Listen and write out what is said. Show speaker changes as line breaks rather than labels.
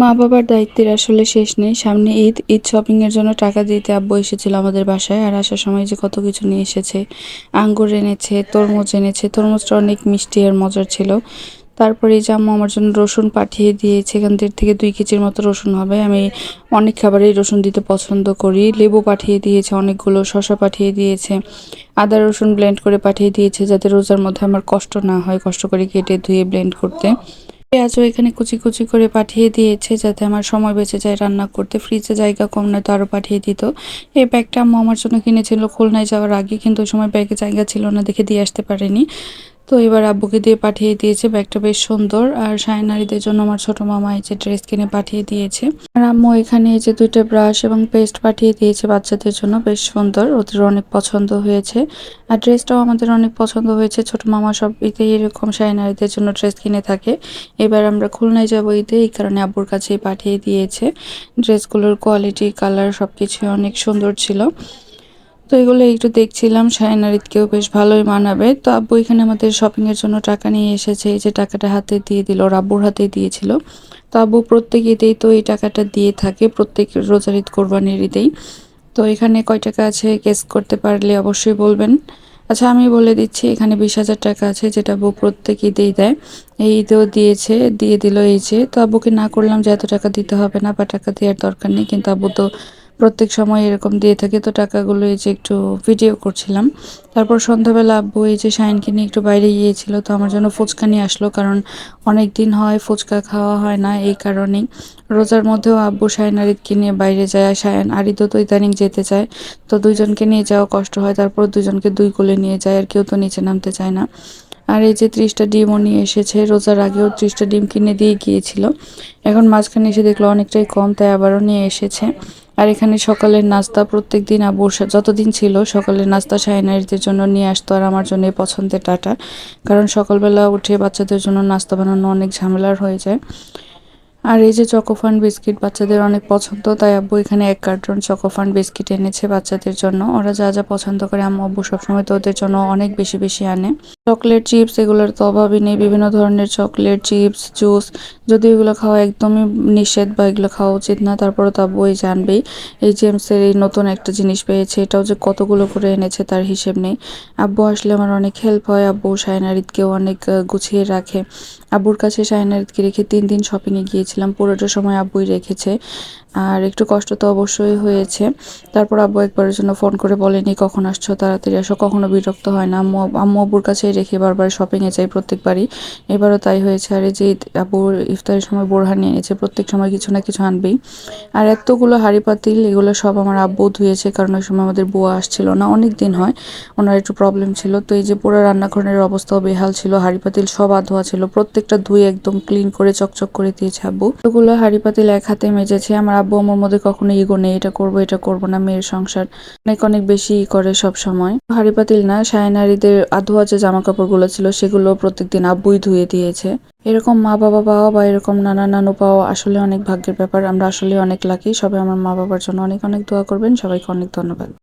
মা বাবার দায়িত্বের আসলে শেষ নেই। সামনে ঈদ ঈদ শপিং এর জন্য টাকা দিতে আব্বু এসেছিল আমাদের বাসায় আর আসার সময় যে কত কিছু নিয়ে এসেছে। আঙ্গুর এনেছে, তরমুজ এনেছে, তরমুজটা অনেক মিষ্টি আর মজার ছিল। তারপরে যে আম্মু আমার জন্য রসুন পাঠিয়ে দিয়েছে, এখান থেকে দুই কেজির মতো রসুন হবে। আমি অনেক খাবারেই রসুন দিতে পছন্দ করি। লেবু পাঠিয়ে দিয়েছে, অনেকগুলো শশা পাঠিয়ে দিয়েছে। আদা রসুন ব্লেন্ড করে পাঠিয়ে দিয়েছে যাতে রোজার মধ্যে আমার কষ্ট না হয়, কষ্ট করে কেটে ধুয়ে ব্লেন্ড করতে। পেঁয়াজও এখানে কুচি কুচি করে পাঠিয়ে দিয়েছে যাতে আমার সময় বেঁচে যায় রান্না করতে। ফ্রিজে জায়গা কম নয়, তো আরও পাঠিয়ে দিত। এই ব্যাগটা আম্মু আমার জন্য কিনেছিল। খুলনায় যাওয়ার আগে, কিন্তু ওই সময় ব্যাগে জায়গা ছিল না, দেখে দিয়ে আসতে পারেনি। তো এবার আব্বুকে দিয়ে পাঠিয়ে দিয়েছে ব্যাগটা বেশ সুন্দর। আর সায়নারীদের জন্য আমার ছোট মামা এই যে ড্রেস কিনে পাঠিয়ে দিয়েছে। আর আম্মু এখানে এই যে দুইটা ব্রাশ এবং পেস্ট পাঠিয়ে দিয়েছে বাচ্চাদের জন্য, বেশ সুন্দর। ওদের অনেক পছন্দ হয়েছে। আর ড্রেসটাও আমাদের অনেক পছন্দ হয়েছে। ছোট মামা সব ঈদে এরকম সায়নারীদের জন্য ড্রেস কিনে থাকে। এবার আমরা খুলনায় যাব ঈদে, এই কারণে আব্বুর কাছেই পাঠিয়ে দিয়েছে। ড্রেসগুলোর কোয়ালিটি, কালার সব কিছুই অনেক সুন্দর ছিল। তো এগুলো একটু দেখছিলাম শায়নারিতকেও বেশ ভালোই মানাবে। তো আব্বু এখানে আমাদের শপিং এর জন্য টাকা নিয়ে এসেছে, এই যে টাকাটা হাতে দিয়ে দিল আব্বুর হাতে দিয়েছিল। তো আব্বু প্রত্যেক ঈদেই তো এই টাকাটা দিয়ে থাকে, প্রত্যেক রোজার ঈদ কোরবানির ঈদেই। তো এখানে কয় টাকা আছে গেস করতে পারলে অবশ্যই বলবেন। আচ্ছা আমি বলে দিচ্ছি, এখানে বিশ হাজার টাকা আছে যেটা আব্বু প্রত্যেক ঈদেই দেয়। এই ঈদেও দিয়েছে, দিয়ে দিল এই যে। তো আব্বুকে না করলাম যে এত টাকা দিতে হবে না বা টাকা দেওয়ার দরকার নেই, কিন্তু আব্বু তো প্রত্যেক সময় এরকম দিয়ে থাকে, তো টাকাগুলো এই যে একটু ভিডিও করছিলাম। তারপর সন্ধ্যাবেলা আব্বু এই যে শাইনকে নিয়ে একটু বাইরে গিয়েছিল, তো আমার জন্য ফুচকা নিয়ে আসলো, কারণ অনেক দিন হয় ফুচকা খাওয়া হয় না এই কারণেই। রোজার মধ্যেও আব্বু শায়ন আরিদকে নিয়ে বাইরে যায় শায়ন আরিদও তো ইদানিং যেতে চায়। তো দুইজনকে নিয়ে যাওয়া কষ্ট হয়, তারপর দুজনকে দুই কোলে নিয়ে যায়, আর কেউ তো নিচে নামতে চায় না। আর এই যে ত্রিশটা ডিমও নিয়ে এসেছে, রোজার আগেও ত্রিশটা ডিম কিনে দিয়ে গিয়েছিল। এখন মাঝখানে এসে দেখল অনেকটাই কম, তাই আবারও নিয়ে এসেছে। আর এখানে সকালের নাস্তা প্রত্যেক দিন আবুর যতদিন ছিল সকালের নাস্তা সাইনারিদের জন্য নিয়ে আসতো আর আমার জন্য পছন্দের টাটা। কারণ সকালবেলা উঠে বাচ্চাদের জন্য নাস্তা বানানো অনেক ঝামেলার হয়ে যায়। আর এই যে চকোফান বিস্কিট বাচ্চাদের অনেক পছন্দ, তাই আব্বু এখানে এক কার্টন চকোফান বিস্কিট এনেছে বাচ্চাদের জন্য। ওরা যা যা পছন্দ করে আম্মু আব্বু সবসময় তো ওদের জন্য অনেক বেশি বেশি আনে। চকলেট চিপস এগুলোর তো অভাবই নেই, বিভিন্ন ধরনের চকলেট চিপস জুস যদি এগুলো খাওয়া একদমই নিষেধ বা এগুলো খাওয়া উচিত না তারপরে তো আব্বু জানবেই। এই জেমসের এই নতুন একটা জিনিস পেয়েছে, এটাও যে কতগুলো করে এনেছে তার হিসেব নেই। আব্বু আসলে আমার অনেক হেল্প হয়, আব্বু সায়নারিদকেও অনেক গুছিয়ে রাখে। আব্বুর কাছে শায়নারিদকে রেখে তিন দিন শপিংয়ে গিয়েছিলাম, পুরোটা সময় আব্বুই রেখেছে। আর একটু কষ্ট তো অবশ্যই হয়েছে। তারপর আব্বু একবারের জন্য ফোন করে বলেনি, কখন আসছো? তাড়াতাড়ি আসো। কখনো বিরক্ত হয় না। আম্মু আম্মু আব্বুর কাছেই রেখে বারবার শপিংয়ে যাই প্রত্যেকবারই। এবারও তাই হয়েছে। আর এই যে আব্বুর ইফতারের সময় বোরহানি এনেছে প্রত্যেক সময় কিছু না কিছু আনবেই। আর এতগুলো হাড়ি পাতিল, এগুলো সব আমার আব্বু ধুয়েছে, কারণ ওই সময় আমাদের বুয়া আসছিল না, অনেক দিন হয়। ওনার একটু প্রবলেম ছিল, তো এই যে পুরো রান্নাঘরের অবস্থাও বেহাল ছিল, হাড়ি পাতিল সব আধোয়া ছিল, প্রত্যেকটা ধুয়ে একদম ক্লিন করে চকচক করে দিয়েছে আব্বু। ওগুলো হাড়ি পাতিল এক হাতে মেজেছে, আমার আব্বু আমার মধ্যে কখনো ইগো নেই, এটা করব এটা করব না, মেয়ের সংসার অনেক অনেক বেশি ই করে সব সময়। হাড়ি পাতিল না সায়নারীদের আধোয়া যে জামা কাপড়গুলো ছিল, সেগুলো প্রত্যেকদিন আব্বুই ধুয়ে দিয়েছে। এরকম মা বাবা পাওয়া বা এরকম নানা নানু পাওয়া আসলে অনেক ভাগ্যের ব্যাপার। আমরা আসলে অনেক লাকি সবাই আমার মা বাবার জন্য অনেক অনেক দোয়া করবেন। সবাইকে অনেক ধন্যবাদ।